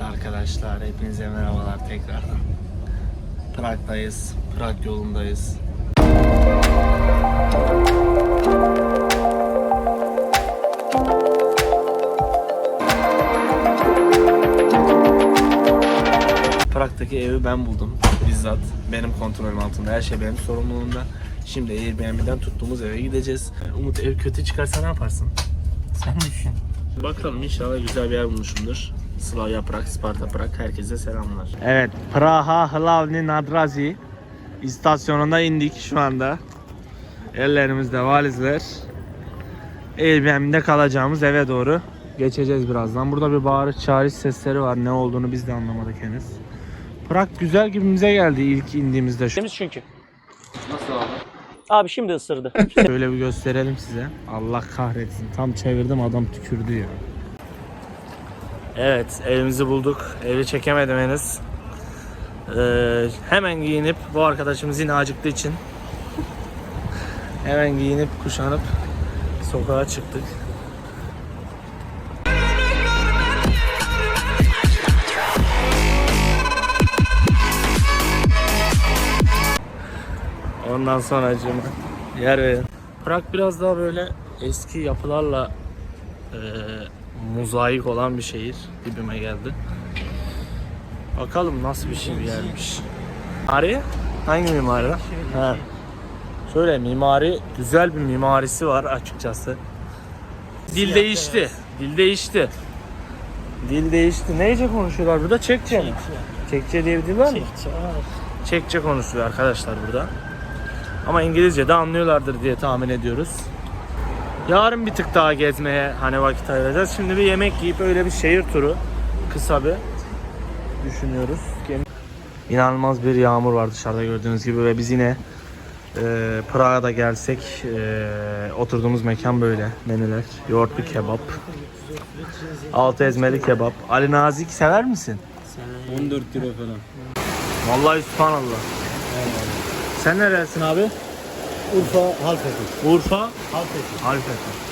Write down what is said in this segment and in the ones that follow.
Evet arkadaşlar hepinize merhabalar tekrardan. Prag'dayız. Prag yolundayız. Prag'daki evi ben buldum. Bizzat benim kontrolüm altında. Her şey benim sorumluluğumda. Şimdi Airbnb'den tuttuğumuz eve gideceğiz. Umut ev kötü çıkarsa ne yaparsın? Sen düşün. Bakalım inşallah güzel bir yer bulmuşumdur. Slavia Prag, Sparta Prag herkese selamlar. Evet, Praha Hlavni Nadrazi istasyonunda indik şu anda. Ellerimizde valizler. Airbnb'de kalacağımız eve doğru geçeceğiz birazdan. Burada bir bağırış çağırış sesleri var. Ne olduğunu biz de anlamadık henüz. Prag güzel gibimize geldi ilk indiğimizde. Temiz çünkü. Nasıl abi? Abi şimdi ısırdı. Şöyle bir gösterelim size. Allah kahretsin. Tam çevirdim adam tükürdü ya. Evet evimizi bulduk. Evi çekemedim henüz. Ee, hemen giyinip bu arkadaşımız yine acıktığı için hemen giyinip kuşanıp sokağa çıktık. Ondan sonra acıma yer verin. Prag biraz daha böyle eski yapılarla e, mozaik olan bir şehir dibime geldi. Bakalım nasıl bir şey yermiş. Mimari? Hangi mimari? Ha. Şöyle mimari güzel bir mimarisi var açıkçası. Dil değişti. Dil değişti. Dil değişti. Neyce konuşuyorlar burada? Çekçe mi? Çekçe diye bir dil var mı? Çekçe konuşuyor arkadaşlar burada. Ama İngilizce de anlıyorlardır diye tahmin ediyoruz. Yarın bir tık daha gezmeye hani vakit ayıracağız. Şimdi bir yemek yiyip öyle bir şehir turu kısa bir düşünüyoruz. İnanılmaz bir yağmur var dışarıda gördüğünüz gibi ve biz yine e, Prag'a da gelsek e, oturduğumuz mekan böyle menüler. Yoğurtlu kebap. Altı ezmeli kebap. Ali Nazik sever misin? 14 kilo falan. Vallahi subhanallah. Sen neresin abi? Urfa Halfeti. Urfa. Halfeti. Halfeti.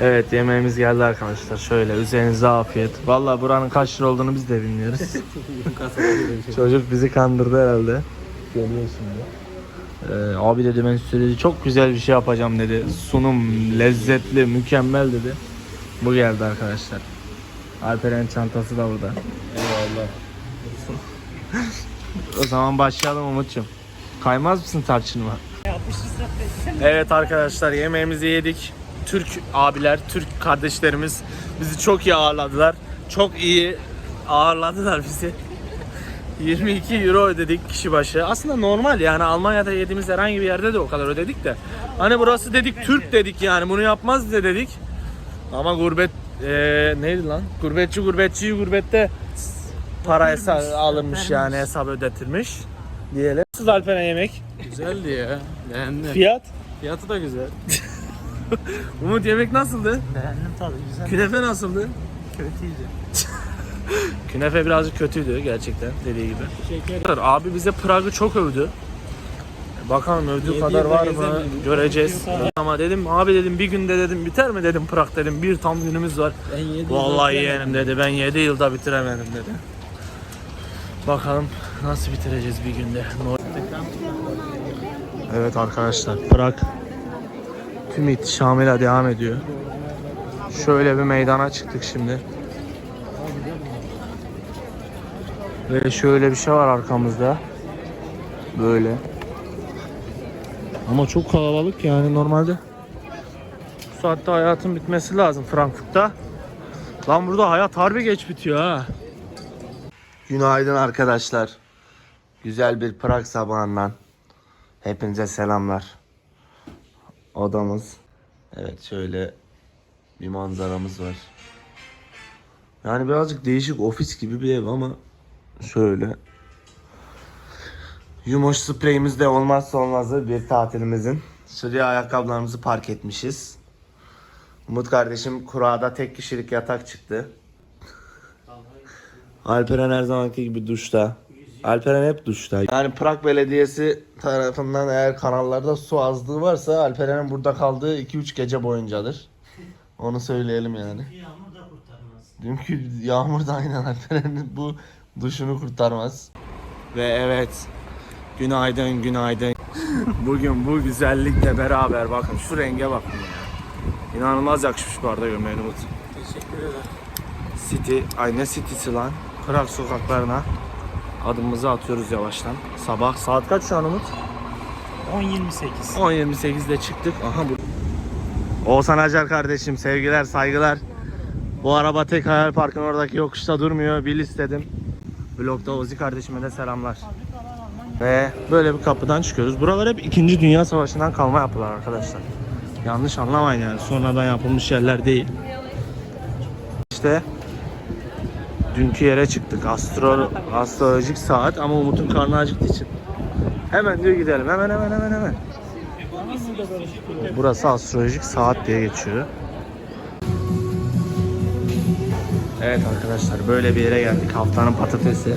Evet yemeğimiz geldi arkadaşlar. Şöyle üzerinize afiyet. Vallahi buranın kaç lira olduğunu biz de bilmiyoruz. Çocuk bizi kandırdı herhalde. Geliyor şimdi. Ee, abi dedi ben dedi, çok güzel bir şey yapacağım dedi. Sunum lezzetli, mükemmel dedi. Bu geldi arkadaşlar. Alperen çantası da burada. Eyvallah. O zaman başlayalım Umut'cum. Kaymaz mısın tarçınıma? Evet arkadaşlar yemeğimizi yedik. Türk abiler, Türk kardeşlerimiz bizi çok iyi ağırladılar. Çok iyi ağırladılar bizi. 22 euro ödedik kişi başı. Aslında normal yani Almanya'da yediğimiz herhangi bir yerde de o kadar ödedik de. Hani burası dedik Türk dedik yani bunu yapmaz de dedik. Ama gurbet eee, neydi lan? Gurbetçi gurbetçiyi gurbette para hesap alınmış yani hesap ödetilmiş diyelim. Nasıl Alperen yemek? Güzeldi ya. Beğendim. Fiyat? Fiyatı da güzel. Umut yemek nasıldı? Beğendim tadı güzel. Künefe nasıldı? Kötüydü. Künefe birazcık kötüydü gerçekten dediği gibi. Şeker. Abi bize Prag'ı çok övdü. Bakalım övdüğü Yedi kadar yılda var mı gezemedim. göreceğiz. Ama dedim abi dedim bir günde dedim biter mi dedim Prag dedim bir tam günümüz var. Ben yedi Vallahi yeğenim dedi ben 7 yılda bitiremedim dedi. Bakalım nasıl bitireceğiz bir günde. Evet arkadaşlar Prag tüm ihtişamıyla devam ediyor. Şöyle bir meydana çıktık şimdi. Ve şöyle bir şey var arkamızda. Böyle. Ama çok kalabalık yani normalde. Bu saatte hayatın bitmesi lazım Frankfurt'ta. Lan burada hayat harbi geç bitiyor ha. Günaydın arkadaşlar. Güzel bir Prag sabahından. Hepinize selamlar. Odamız. Evet şöyle bir manzaramız var. Yani birazcık değişik ofis gibi bir ev ama şöyle. Yumoş spreyimiz de olmazsa olmazı bir tatilimizin. Şuraya ayakkabılarımızı park etmişiz. Umut kardeşim kurada tek kişilik yatak çıktı. Alperen her zamanki gibi duşta. Alperen hep duşta. Yani Prag Belediyesi tarafından eğer kanallarda su azlığı varsa Alperen'in burada kaldığı 2-3 gece boyuncadır. Onu söyleyelim yani. Yağmur da kurtarır. Dünkü yağmur da aynen Alperen'in bu duşunu kurtarmaz. Ve evet. Günaydın, günaydın. Bugün bu güzellikle beraber bakın şu renge bakın ya. İnanılmaz yakışmış bu arada gömleğin Umut. Teşekkür ederim. City, ay ne city'si lan? Prag sokaklarına adımımızı atıyoruz yavaştan. Sabah saat kaç şu an Umut? 10.28. 10.28'de çıktık. Aha bu. Oğuzhan Acar kardeşim sevgiler saygılar. Bu araba tek hayal parkın oradaki yokuşta durmuyor. Bil istedim. Vlogda Ozi kardeşime de selamlar. Ve böyle bir kapıdan çıkıyoruz. Buralar hep 2. Dünya Savaşı'ndan kalma yapılar arkadaşlar. Yanlış anlamayın yani. Sonradan yapılmış yerler değil. İşte dünkü yere çıktık. Astro, astrolojik saat ama Umut'un karnı acıktığı için Hemen diyor gidelim. Hemen hemen hemen hemen. Burası astrolojik saat diye geçiyor. Evet arkadaşlar böyle bir yere geldik. Haftanın patatesi.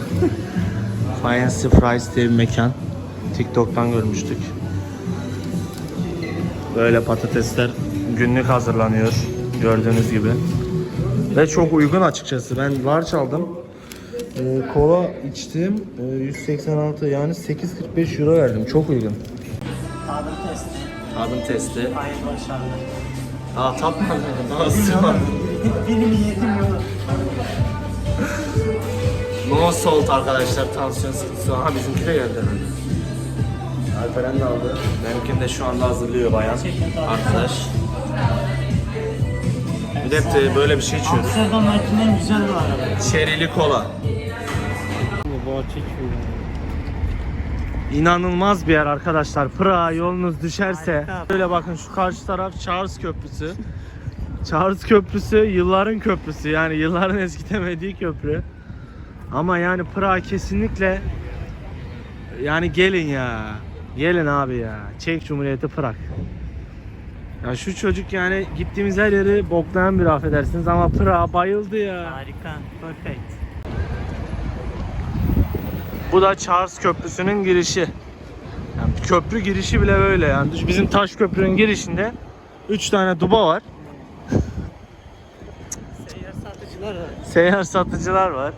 Fancy Fries diye bir mekan. TikTok'tan görmüştük. Böyle patatesler günlük hazırlanıyor. Gördüğünüz gibi. Ve çok uygun açıkçası. Ben large aldım. Ee, kola içtim. Ee, 186 yani 8.45 euro verdim. Çok uygun. Tadım testi. Tadım testi. Hayır başarılı. Aa tatmadım. Nasıl? Benim yedim yok. No salt arkadaşlar. Tansiyon sıkıntısı. Aha bizimki de geldi. Alperen de aldı. Benimkini de şu anda hazırlıyor bayan. Arkadaş. Bir de de böyle bir şey içiyoruz. Amsterdam'dakinden güzel bu araba. Çerili kola. İnanılmaz bir yer arkadaşlar. Pırağa yolunuz düşerse. Harika. Böyle bakın şu karşı taraf Charles Köprüsü. Charles Köprüsü yılların köprüsü. Yani yılların eskitemediği köprü. Ama yani Pırağa kesinlikle yani gelin ya. Gelin abi ya. Çek Cumhuriyeti Prag. Ya şu çocuk yani gittiğimiz her yeri boklayan bir affedersiniz ama Pırağa bayıldı ya. Harika. Perfect. Bu da Charles Köprüsü'nün girişi. Yani köprü girişi bile böyle yani. Bizim taş köprünün girişinde 3 tane duba var. Seyyar satıcılar var. Seyyar satıcılar var.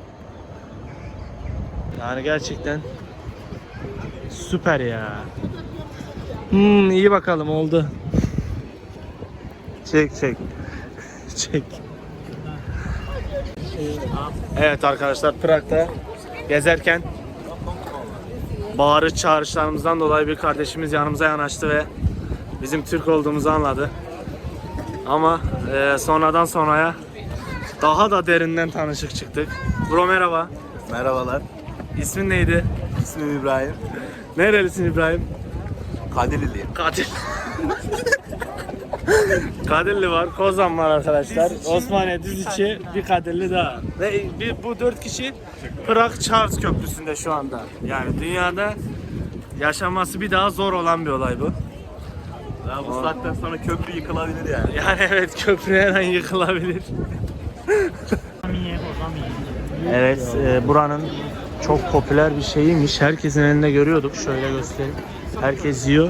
Yani gerçekten süper ya. Hmm, iyi bakalım oldu. Çek çek. çek. Evet arkadaşlar Prag'da gezerken bağırış çağrışlarımızdan dolayı bir kardeşimiz yanımıza yanaştı ve bizim Türk olduğumuzu anladı. Ama e, sonradan sonraya daha da derinden tanışık çıktık. Bro merhaba. Merhabalar. İsmin neydi? İsmim İbrahim. Nerelisin İbrahim? Kadirliliyim. Kadir. Kadirli var, Kozan var arkadaşlar. Osmaniye Düziçi, bir Kadirli daha. Ve bir, bu dört kişi Prag Charles Köprüsü'nde şu anda. Yani dünyada yaşaması bir daha zor olan bir olay bu. Ya bu saatten sonra köprü yıkılabilir yani. Yani evet köprü her an yıkılabilir. Evet, e, buranın çok popüler bir şeyiymiş. Herkesin elinde görüyorduk. Şöyle göstereyim. Herkes yiyor.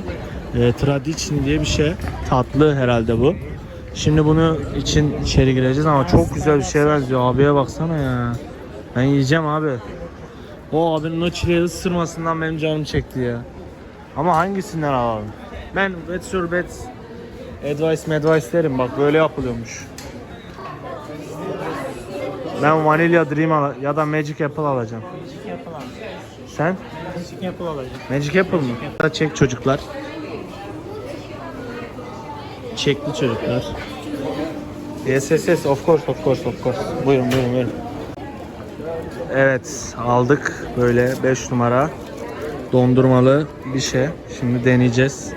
E, tradiçin diye bir şey. Tatlı herhalde bu. Şimdi bunu için içeri gireceğiz ama çok güzel bir şeye benziyor. Abiye baksana ya. Ben yiyeceğim abi. O abinin o çileği ısırmasından benim canım çekti ya. Ama hangisinden alalım? Ben what's your bet advice advice derim bak böyle yapılıyormuş. Ben Vanilla Dream ya da Magic Apple alacağım. Küçük yapılan. Sen? Küçük yapıl olacak. Magic Apple mı? Çek çocuklar. Çekli çocuklar. Yes yes yes of course of course of course. Buyurun buyurun buyurun. Evet aldık böyle 5 numara dondurmalı bir şey. Şimdi deneyeceğiz.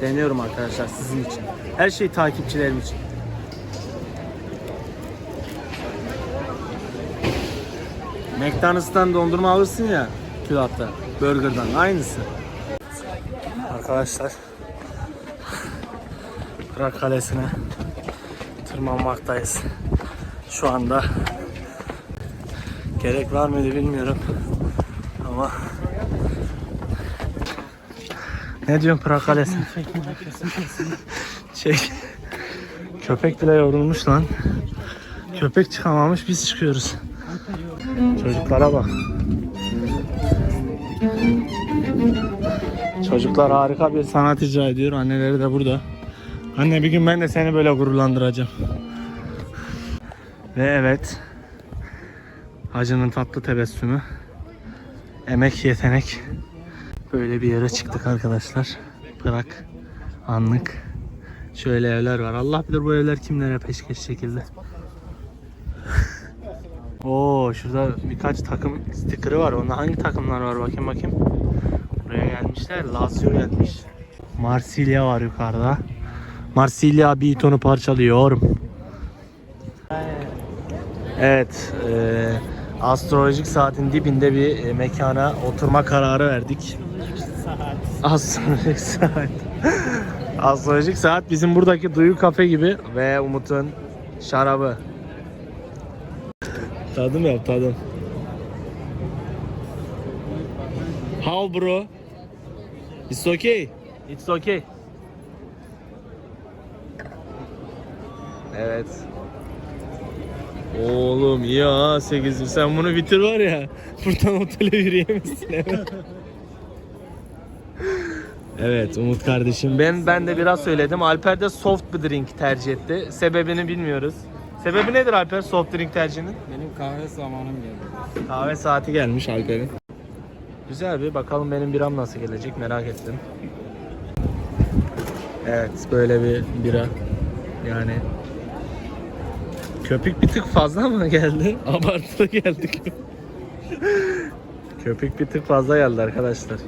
Deniyorum arkadaşlar sizin için. Her şey takipçilerim için. McDonald's'tan dondurma alırsın ya külatta. Burger'dan aynısı. Arkadaşlar Prag Kalesi'ne tırmanmaktayız. Şu anda gerek var mıydı bilmiyorum ama ne diyorsun Prag Kalesi? Çek. Köpek bile yorulmuş lan. Köpek çıkamamış biz çıkıyoruz. Çocuklara bak. Çocuklar harika bir sanat icra ediyor. Anneleri de burada. Anne bir gün ben de seni böyle gururlandıracağım. Ve evet. Hacının tatlı tebessümü. Emek yetenek. Böyle bir yere çıktık arkadaşlar. Bırak. Anlık. Şöyle evler var. Allah bilir bu evler kimlere peşkeş şekilde. Oo şurada birkaç takım stikeri var. Onda hangi takımlar var bakayım bakayım. Buraya gelmişler. Lazio gelmiş. Marsilya var yukarıda. Marsilya bir tonu parçalıyor. Evet. E, astrolojik saatin dibinde bir e, mekana oturma kararı verdik. Astrolojik saat. Astrolojik saat bizim buradaki Duyu Kafe gibi ve Umut'un şarabı. Tadım yap tadım. How bro? It's okay. It's okay. Evet. Oğlum ya 8 sen bunu bitir var ya buradan otele yürüyemezsin evet. Evet Umut kardeşim ben ben de biraz söyledim. Alper de soft bir drink tercih etti. Sebebini bilmiyoruz. Sebebi nedir Alper soft drink tercihinin? Benim kahve zamanım geldi. Kahve saati gelmiş Alper'in. Güzel bir bakalım benim biram nasıl gelecek merak ettim. Evet böyle bir bira. Yani köpük bir tık fazla mı geldi? Abartılı geldi. köpük bir tık fazla geldi arkadaşlar.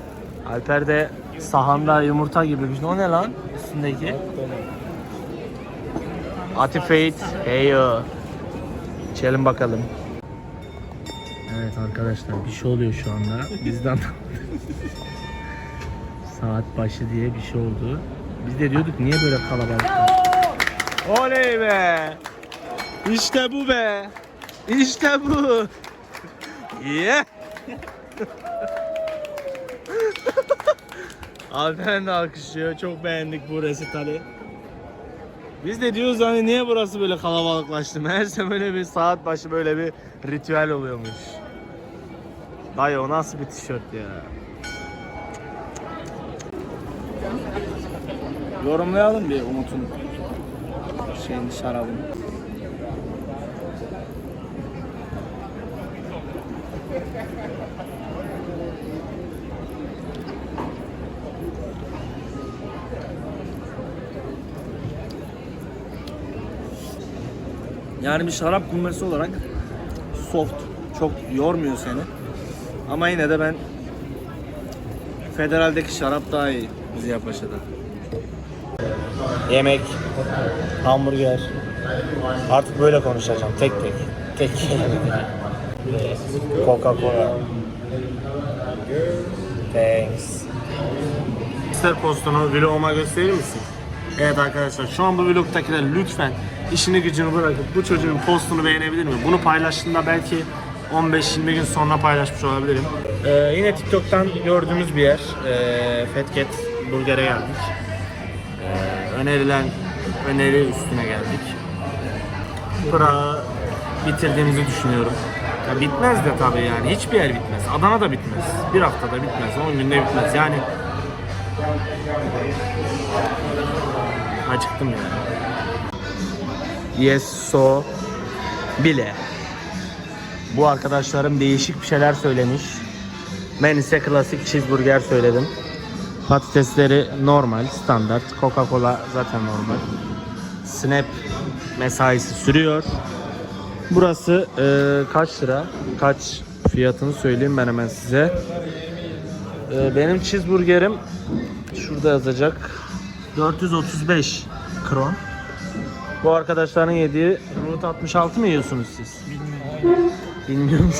Alper de sahanda yumurta gibi bir şey. O ne lan üstündeki? Atifate. Hey yo. İçelim bakalım. Evet arkadaşlar bir şey oluyor şu anda. Bizden saat başı diye bir şey oldu. Biz de diyorduk niye böyle kalabalık? Oley be! İşte bu be! İşte bu! Yeah! Alperen de alkışlıyor. Çok beğendik bu resitali. Biz de diyoruz hani niye burası böyle kalabalıklaştı? Meğerse böyle bir saat başı böyle bir ritüel oluyormuş. Dayı o nasıl bir tişört ya? Yorumlayalım bir Umut'un şeyini şarabını. Yani bir şarap kummesi olarak soft, çok yormuyor seni. Ama yine de ben Federal'deki şarap daha iyi Ziya Paşa'da. Yemek, hamburger. Artık böyle konuşacağım tek tek. Tek. Coca-Cola. Thanks. Mister postunu vloguma gösterir misin? Evet arkadaşlar şu an bu vlogtakiler lütfen işini gücünü bırakıp bu çocuğun postunu beğenebilir mi? Bunu paylaştığında belki 15-20 gün sonra paylaşmış olabilirim. Ee, yine TikTok'tan gördüğümüz bir yer. Ee, Fetket Burger'e geldik. Ee, önerilen öneri üstüne geldik. Pırağı bitirdiğimizi düşünüyorum. Ya bitmez de tabii yani. Hiçbir yer bitmez. Adana da bitmez. Bir haftada bitmez. 10 günde bitmez. Yani acıktım yani. Yes so bile. Bu arkadaşlarım değişik bir şeyler söylemiş. Ben ise klasik cheeseburger söyledim. Patatesleri normal, standart. Coca-Cola zaten normal. Snap mesaisi sürüyor. Burası e, kaç lira? Kaç fiyatını söyleyeyim ben hemen size. E, benim cheeseburgerim şurada yazacak. 435 kron. Bu arkadaşların yediği Route 66 mı yiyorsunuz siz? Bilmiyorum. Bilmiyorum.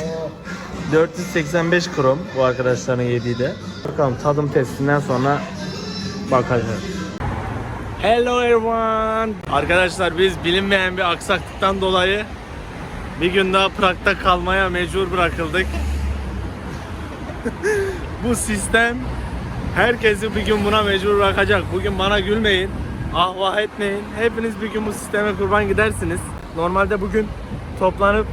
485 krom bu arkadaşların yediği de. Bakalım tadım testinden sonra bakacağız. Hello everyone. Arkadaşlar biz bilinmeyen bir aksaklıktan dolayı bir gün daha Prag'da kalmaya mecbur bırakıldık. bu sistem herkesi bir gün buna mecbur bırakacak. Bugün bana gülmeyin. Ah vah etmeyin. Hepiniz bir gün bu sisteme kurban gidersiniz. Normalde bugün toplanıp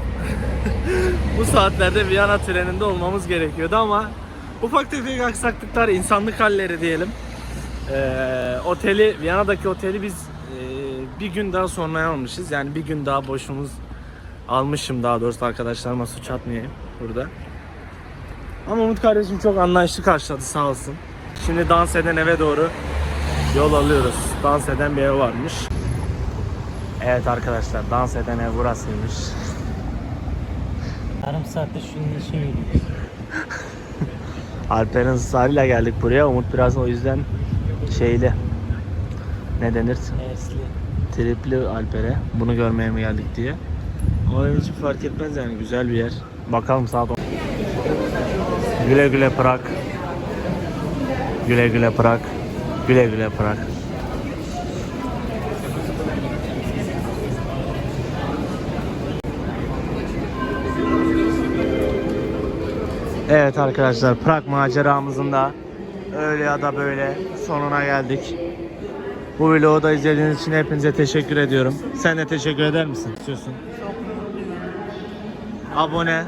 bu saatlerde Viyana treninde olmamız gerekiyordu ama ufak tefek aksaklıklar, insanlık halleri diyelim. Ee, oteli, Viyana'daki oteli biz e, bir gün daha sonraya almışız. Yani bir gün daha boşumuz almışım daha doğrusu arkadaşlarıma suç atmayayım burada. Ama Umut kardeşim çok anlayışlı karşıladı sağ olsun. Şimdi dans eden eve doğru yol alıyoruz. Dans eden bir ev varmış. Evet arkadaşlar dans eden ev burasıymış. Yarım saatte şunun için yürüyoruz. Alper'in ısrarıyla geldik buraya. Umut biraz o yüzden şeyli ne denir? Esli. Tripli Alper'e. Bunu görmeye mi geldik diye. O hiç fark etmez yani güzel bir yer. Bakalım saat on- Güle güle Prag. Güle güle Prag. Güle güle Prag. Evet arkadaşlar Prag maceramızın da öyle ya da böyle sonuna geldik. Bu vlogu da izlediğiniz için hepinize teşekkür ediyorum. Sen de teşekkür eder misin? İstiyorsun. Abone.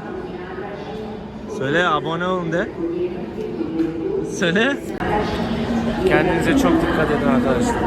Söyle abone olun de. Söyle. Kendinize çok dikkat edin arkadaşlar.